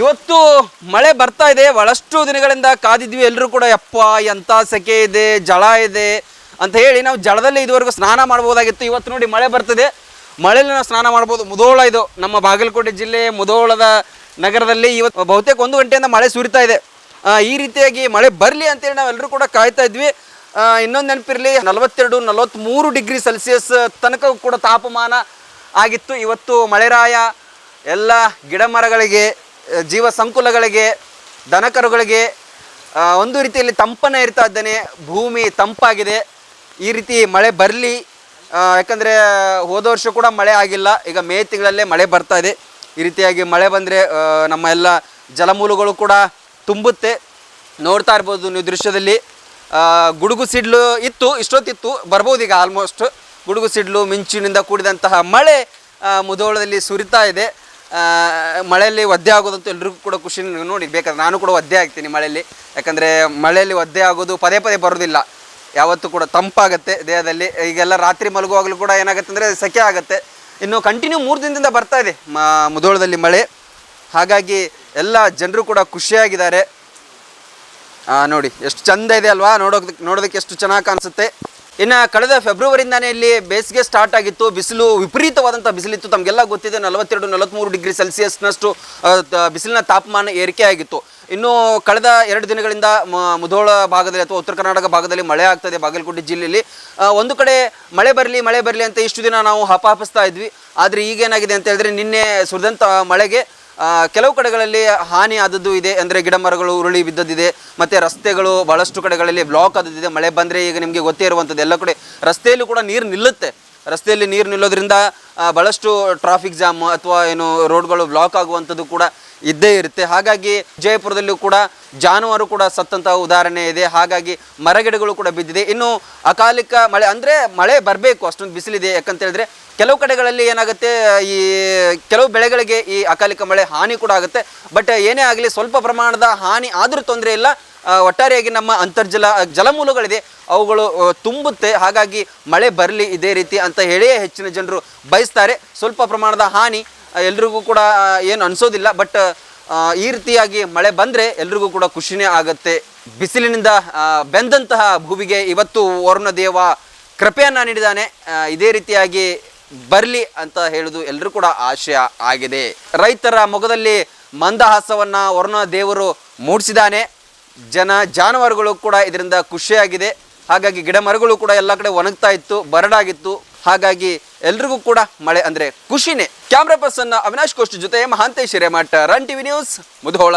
ಇವತ್ತು ಮಳೆ ಬರ್ತಾ ಇದೆ. ಬಹಳಷ್ಟು ದಿನಗಳಿಂದ ಕಾದಿದ್ವಿ ಎಲ್ಲರೂ ಕೂಡ ಯಪ್ಪ ಎಂಥ ಸೆಕೆ ಇದೆ, ಜಳ ಇದೆ ಅಂತ ಹೇಳಿ ನಾವು ಜಳದಲ್ಲಿ ಇದುವರೆಗೂ ಸ್ನಾನ ಮಾಡ್ಬೋದಾಗಿತ್ತು ಇವತ್ತು ನೋಡಿ ಮಳೆ ಬರ್ತಿದೆ. ಮಳೆಯಲ್ಲಿ ನಾವು ಸ್ನಾನ ಮಾಡ್ಬೋದು ಮುದೋಳ ಇದು ನಮ್ಮ ಬಾಗಲಕೋಟೆ ಜಿಲ್ಲೆ ಮುದೋಳದ ನಗರದಲ್ಲಿ ಇವತ್ತು ಬಹುತೇಕ ಒಂದು ಗಂಟೆಯಿಂದ ಮಳೆ ಸುರಿತಾ ಇದೆ. ಈ ರೀತಿಯಾಗಿ ಮಳೆ ಬರಲಿ ಅಂತೇಳಿ ನಾವೆಲ್ಲರೂ ಕೂಡ ಕಾಯ್ತಾ ಇದ್ವಿ. ಇನ್ನೊಂದು ನೆನಪಿರಲಿ, ನಲವತ್ತೆರಡು ನಲವತ್ತ್ಮೂರು ಡಿಗ್ರಿ ಸೆಲ್ಸಿಯಸ್ ತನಕ ಕೂಡ ತಾಪಮಾನ ಆಗಿತ್ತು. ಇವತ್ತು ಮಳೆರಾಯ ಎಲ್ಲ ಗಿಡ ಮರಗಳಿಗೆ ಜೀವ ಸಂಕುಲಗಳಿಗೆ, ದನಕರುಗಳಿಗೆ ಒಂದು ರೀತಿಯಲ್ಲಿ ತಂಪನ ಇರ್ತಾ ಇದ್ದಾನೆ. ಭೂಮಿ ತಂಪಾಗಿದೆ. ಈ ರೀತಿ ಮಳೆ ಬರಲಿ ಯಾಕಂದರೆ ಹೋದ ವರ್ಷ ಕೂಡ ಮಳೆ ಆಗಿಲ್ಲ. ಈಗ ಮೇ ತಿಂಗಳಲ್ಲೇ ಮಳೆ ಬರ್ತಾ ಇದೆ. ಈ ರೀತಿಯಾಗಿ ಮಳೆ ಬಂದರೆ ನಮ್ಮ ಎಲ್ಲ ಜಲಮೂಲಗಳು ಕೂಡ ತುಂಬುತ್ತೆ. ನೋಡ್ತಾ ಇರ್ಬೋದು ನೀವು ದೃಶ್ಯದಲ್ಲಿ. ಗುಡುಗು ಸಿಡ್ಲು ಇತ್ತು, ಇಷ್ಟೊತ್ತಿತ್ತು, ಬರ್ಬೋದು ಈಗ ಆಲ್ಮೋಸ್ಟ್ ಗುಡುಗು ಸಿಡ್ಲು, ಮಿಂಚಿನಿಂದ ಕೂಡಿದಂತಹ ಮಳೆ ಮುದೋಳದಲ್ಲಿ ಸುರಿತಾ ಇದೆ. ಮಳೆಯಲ್ಲಿ ಒದ್ದೆ ಆಗೋದಂತೂ ಎಲ್ರಿಗೂ ಕೂಡ ಖುಷಿ ನೋಡಿ ಬೇಕಾದ್ರೆ ನಾನು ಕೂಡ ಒದ್ದೆ ಆಗ್ತೀನಿ ಮಳೆಯಲ್ಲಿ. ಯಾಕಂದರೆ ಮಳೆಯಲ್ಲಿ ಒದ್ದೆ ಆಗೋದು ಪದೇ ಪದೇ ಬರೋದಿಲ್ಲ. ಯಾವತ್ತೂ ಕೂಡ ತಂಪಾಗುತ್ತೆ ದೇಹದಲ್ಲಿ. ಈಗೆಲ್ಲ ರಾತ್ರಿ ಮಲಗುವಾಗಲೂ ಕೂಡ ಏನಾಗುತ್ತೆ ಅಂದರೆ ಸೆಕೆ ಆಗುತ್ತೆ. ಇನ್ನು ಕಂಟಿನ್ಯೂ ಮೂರು ದಿನದಿಂದ ಬರ್ತಾ ಇದೆ ಮಾ ಮುದೋಳದಲ್ಲಿ ಮಳೆ. ಹಾಗಾಗಿ ಎಲ್ಲ ಜನರು ಕೂಡ ಖುಷಿಯಾಗಿದ್ದಾರೆ. ನೋಡಿ, ಎಷ್ಟು ಚಂದ ಇದೆ ಅಲ್ವಾ? ನೋಡೋದಕ್ಕೆ ನೋಡೋದಕ್ಕೆ ಎಷ್ಟು ಚೆನ್ನಾಗಿ ಕಾಣಿಸುತ್ತೆ. ಇನ್ನು ಕಳೆದ ಫೆಬ್ರವರಿಯಿಂದಾನೇ ಇಲ್ಲಿ ಬೇಸಿಗೆ ಸ್ಟಾರ್ಟ್ ಆಗಿತ್ತು. ಬಿಸಿಲು ವಿಪರೀತವಾದಂಥ ಬಿಸಿಲಿತ್ತು. ತಮಗೆಲ್ಲ ಗೊತ್ತಿದೆ ನಲವತ್ತೆರಡು ನಲವತ್ತ್ಮೂರು ಡಿಗ್ರಿ ಸೆಲ್ಸಿಯಸ್ನಷ್ಟು ಬಿಸಿಲಿನ ತಾಪಮಾನ ಏರಿಕೆ ಆಗಿತ್ತು. ಇನ್ನು ಕಳೆದ ಎರಡು ದಿನಗಳಿಂದ ಮುಧೋಳ ಭಾಗದಲ್ಲಿ ಅಥವಾ ಉತ್ತರ ಕರ್ನಾಟಕ ಭಾಗದಲ್ಲಿ ಮಳೆ ಆಗ್ತದೆ ಬಾಗಲಕೋಟೆ ಜಿಲ್ಲೆಯಲ್ಲಿ. ಒಂದು ಕಡೆ ಮಳೆ ಬರಲಿ ಮಳೆ ಬರಲಿ ಅಂತ ಇಷ್ಟು ದಿನ ನಾವು ಹಪಾಹಪಿಸ್ತಾ ಇದ್ವಿ. ಆದರೆ ಈಗೇನಾಗಿದೆ ಅಂತ ಹೇಳಿದ್ರೆ ನಿನ್ನೆ ಸುರಿದಂಥ ಮಳೆಗೆ ಕೆಲವು ಕಡೆಗಳಲ್ಲಿ ಹಾನಿ ಆದದ್ದು ಇದೆ ಅಂದರೆ ಗಿಡ ಮರಗಳು, ಉರುಳಿ ಬಿದ್ದದಿದೆ ಮತ್ತು ರಸ್ತೆಗಳು ಭಾಳಷ್ಟು ಕಡೆಗಳಲ್ಲಿ ಬ್ಲಾಕ್ ಆದದ್ದಿದೆ, ಮಳೆ ಬಂದರೆ ಈಗ ನಿಮಗೆ ಗೊತ್ತೇ ಇರುವಂಥದ್ದು ಎಲ್ಲ ಕಡೆ ರಸ್ತೆಯಲ್ಲೂ ಕೂಡ ನೀರು ನಿಲ್ಲುತ್ತೆ. ರಸ್ತೆಯಲ್ಲಿ ನೀರು ನಿಲ್ಲೋದ್ರಿಂದ ಭಾಳಷ್ಟು ಟ್ರಾಫಿಕ್ ಜಾಮ್ ಅಥವಾ ಏನು ರೋಡ್ಗಳು ಬ್ಲಾಕ್ ಆಗುವಂಥದ್ದು ಕೂಡ ಇದ್ದೇ ಇರುತ್ತೆ. ಹಾಗಾಗಿ ಜಯಪುರದಲ್ಲೂ ಕೂಡ ಜಾನುವಾರು ಕೂಡ ಸತ್ತಂತಹ ಉದಾಹರಣೆ ಇದೆ. ಹಾಗಾಗಿ ಮರಗಿಡಗಳು ಕೂಡ ಬಿದ್ದಿದೆ. ಇನ್ನು ಅಕಾಲಿಕ ಮಳೆ, ಅಂದರೆ ಮಳೆ ಬರಬೇಕು, ಅಷ್ಟೊಂದು ಬಿಸಿಲಿದೆ ಯಾಕಂತ ಹೇಳಿದ್ರೆ ಕೆಲವು ಕಡೆಗಳಲ್ಲಿ ಏನಾಗುತ್ತೆ, ಈ ಕೆಲವು ಬೆಳೆಗಳಿಗೆ ಈ ಅಕಾಲಿಕ ಮಳೆ ಹಾನಿ ಕೂಡ ಆಗುತ್ತೆ. ಬಟ್ ಏನೇ ಆಗಲಿ ಸ್ವಲ್ಪ ಪ್ರಮಾಣದ ಹಾನಿ ಆದರೂ ತೊಂದರೆ ಇಲ್ಲ. ಒಟ್ಟಾರೆಯಾಗಿ ನಮ್ಮ ಅಂತರ್ಜಲ, ಜಲಮೂಲಗಳಿದೆ. ಅವುಗಳು ತುಂಬುತ್ತೆ. ಹಾಗಾಗಿ ಮಳೆ ಬರಲಿ ಇದೇ ರೀತಿ ಅಂತ ಹೇಳಿಯೇ ಹೆಚ್ಚಿನ ಜನರು ಬಯಸ್ತಾರೆ. ಸ್ವಲ್ಪ ಪ್ರಮಾಣದ ಹಾನಿ ಎಲ್ರಿಗೂ ಕೂಡ ಏನು ಅನಿಸೋದಿಲ್ಲ ಬಟ್ ಈ ರೀತಿಯಾಗಿ ಮಳೆ ಬಂದರೆ ಎಲ್ರಿಗೂ ಕೂಡ ಖುಷಿನೇ ಆಗುತ್ತೆ. ಬಿಸಿಲಿನಿಂದ ಬೆಂದಂತಹ ಭೂಮಿಗೆ ಇವತ್ತು ವರುಣ ದೇವ ಕೃಪೆಯನ್ನು ನೀಡಿದ್ದಾನೆ. ಇದೇ ರೀತಿಯಾಗಿ ಬರಲಿ ಅಂತ ಹೇಳುದು ಎಲ್ಲರೂ ಕೂಡ ಆಶಯ ಆಗಿದೆ. ರೈತರ ಮೊಗದಲ್ಲಿ ಮಂದಹಾಸವನ್ನ ವರುಣ ದೇವರು ಮೂಡಿಸಿದ್ದಾನೆ. ಜನ ಜಾನುವಾರುಗಳು ಕೂಡ ಇದರಿಂದ ಖುಷಿಯಾಗಿದೆ. ಹಾಗಾಗಿ ಗಿಡ ಮರಗಳು ಕೂಡ ಎಲ್ಲ ಕಡೆ ಒಣಗ್ತಾ ಇತ್ತು, ಬರಡಾಗಿತ್ತು. ಹಾಗಾಗಿ ಎಲ್ರಿಗೂ ಕೂಡ ಮಳೆ ಅಂದ್ರೆ ಖುಷಿನೇ. ಕ್ಯಾಮ್ರಾ ಪರ್ಸನ್ ಅವಿನಾಶ್ ಕೋಸ್ಟ್ ಜೊತೆ Mahantesh Hiremath, Run TV News Mudhol.